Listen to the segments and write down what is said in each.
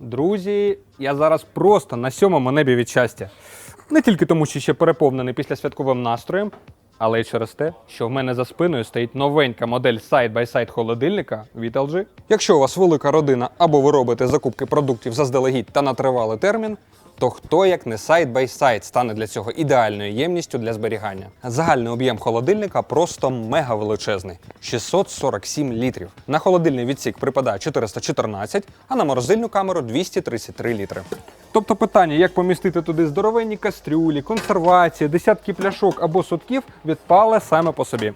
Друзі, я зараз просто на сьомому небі від щастя. Не тільки тому, що ще переповнений після святковим настроєм, але й через те, що в мене за спиною стоїть новенька модель сайд-бай-сайд холодильника від LG. Якщо у вас велика родина або ви робите закупки продуктів заздалегідь та на тривалий термін, то хто як не сайд-бай-сайд стане для цього ідеальною ємністю для зберігання. Загальний об'єм холодильника просто мега величезний 647 літрів. На холодильний відсік припадає 414, а на морозильну камеру 233 літри. Тобто питання, як помістити туди здоровенні кастрюлі, консервації, десятки пляшок або сутків, відпале саме по собі.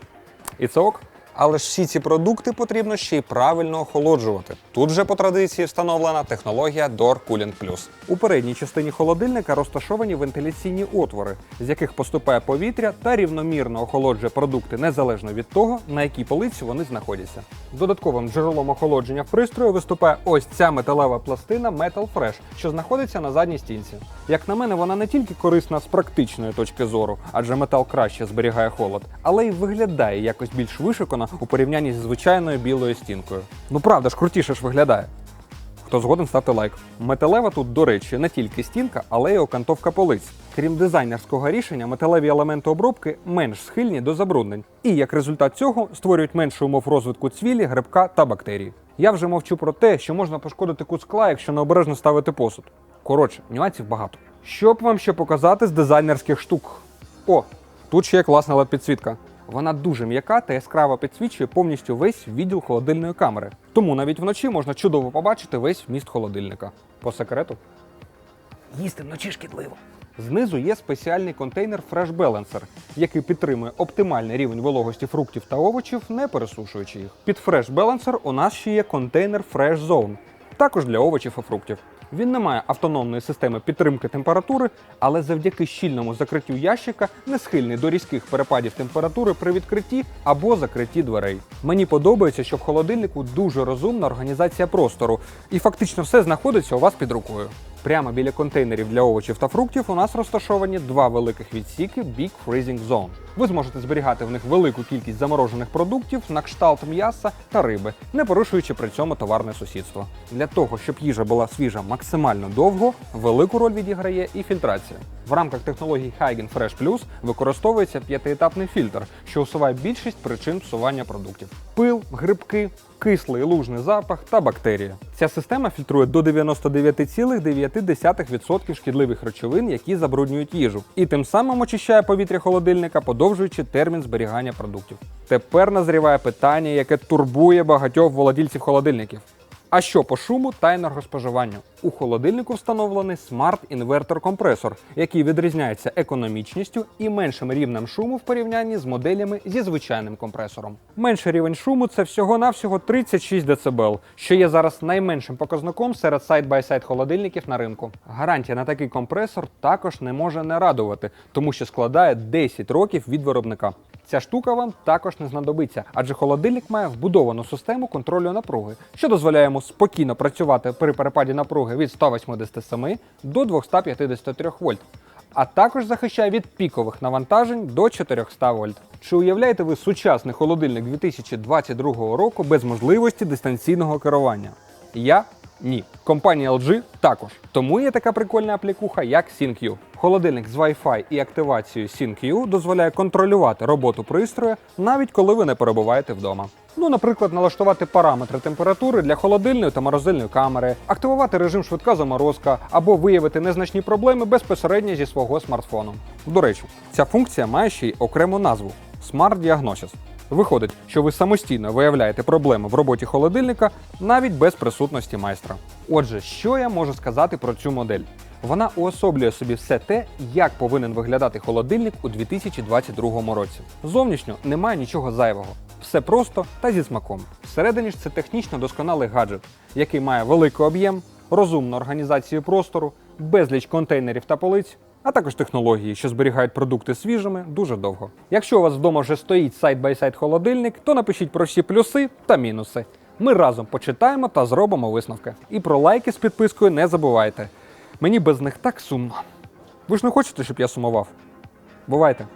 І це ок. Але ж всі ці продукти потрібно ще й правильно охолоджувати. Тут вже по традиції встановлена технологія Door Cooling Plus. У передній частині холодильника розташовані вентиляційні отвори, з яких поступає повітря та рівномірно охолоджує продукти незалежно від того, на якій полиці вони знаходяться. Додатковим джерелом охолодження пристрою виступає ось ця металева пластина Metal Fresh, що знаходиться на задній стінці. Як на мене, вона не тільки корисна з практичної точки зору, адже метал краще зберігає холод, але й виглядає якось більш вишикано у порівнянні зі звичайною білою стінкою. Ну правда ж, крутіше ж виглядає. Хто згоден, ставте лайк. Металева тут, до речі, не тільки стінка, але й окантовка полиць. Крім дизайнерського рішення, металеві елементи обробки менш схильні до забруднень. І як результат цього створюють менше умов розвитку цвілі, грибка та бактерій. Я вже мовчу про те, що можна пошкодити кут скла, якщо необережно ставити посуд. Коротше, нюансів багато. Що б вам ще показати з дизайнерських штук? О, тут ще є класна led підсвітка. Вона дуже м'яка та яскраво підсвічує повністю весь відділ холодильної камери. Тому навіть вночі можна чудово побачити весь вміст холодильника. По секрету. Їсти вночі шкідливо. Знизу є спеціальний контейнер Fresh Balancer, який підтримує оптимальний рівень вологості фруктів та овочів, не пересушуючи їх. Під Fresh Balancer у нас ще є контейнер Fresh Zone, також для овочів і фруктів. Він не має автономної системи підтримки температури, але завдяки щільному закриттю ящика не схильний до різких перепадів температури при відкритті або закритті дверей. Мені подобається, що в холодильнику дуже розумна організація простору, і фактично все знаходиться у вас під рукою. Прямо біля контейнерів для овочів та фруктів у нас розташовані два великих відсіки Big Freezing Zone. Ви зможете зберігати в них велику кількість заморожених продуктів на кшталт м'яса та риби, не порушуючи при цьому товарне сусідство. Для того, щоб їжа була свіжа максимально довго, велику роль відіграє і фільтрація. В рамках технології Hygiene Fresh Plus використовується п'ятиетапний фільтр, що усуває більшість причин псування продуктів: пил, грибки, кислий лужний запах та бактерії. Ця система фільтрує до 99,9% шкідливих речовин, які забруднюють їжу, і тим самим очищає повітря холодильника, подовжуючи термін зберігання продуктів. Тепер назріває питання, яке турбує багатьох володільців холодильників. А що по шуму та енергоспоживанню? У холодильнику встановлений смарт-інвертор-компресор, який відрізняється економічністю і меншим рівнем шуму в порівнянні з моделями зі звичайним компресором. Менший рівень шуму це всього-навсього 36 дБ, що є зараз найменшим показником серед сайд-бай-сайд холодильників на ринку. Гарантія на такий компресор також не може не радувати, тому що складає 10 років від виробника. Ця штука вам також не знадобиться, адже холодильник має вбудовану систему контролю напруги, що дозволяє йому спокійно працювати при перепаді напруги від 187 до 253 вольт, а також захищає від пікових навантажень до 400 вольт. Чи уявляєте ви сучасний холодильник 2022 року без можливості дистанційного керування? Я ні. Компанія LG також. Тому є така прикольна аплікуха, як SyncU. Холодильник з Wi-Fi і активацією SyncU дозволяє контролювати роботу пристрою, навіть коли ви не перебуваєте вдома. Ну, наприклад, налаштувати параметри температури для холодильної та морозильної камери, активувати режим швидка заморозка або виявити незначні проблеми безпосередньо зі свого смартфону. До речі, ця функція має ще й окрему назву Smart Diagnosis. Виходить, що ви самостійно виявляєте проблеми в роботі холодильника навіть без присутності майстра. Отже, що я можу сказати про цю модель? Вона уособлює собі все те, як повинен виглядати холодильник у 2022 році. Зовнішньо немає нічого зайвого. Все просто та зі смаком. Всередині ж це технічно досконалий гаджет, який має великий об'єм, розумну організацію простору, безліч контейнерів та полиць, а також технології, що зберігають продукти свіжими дуже довго. Якщо у вас вдома вже стоїть сайт-бай-сайт холодильник, то напишіть про всі плюси та мінуси. Ми разом почитаємо та зробимо висновки. І про лайки з підпискою не забувайте. Мені без них так сумно. Ви ж не хочете, щоб я сумував? Бувайте!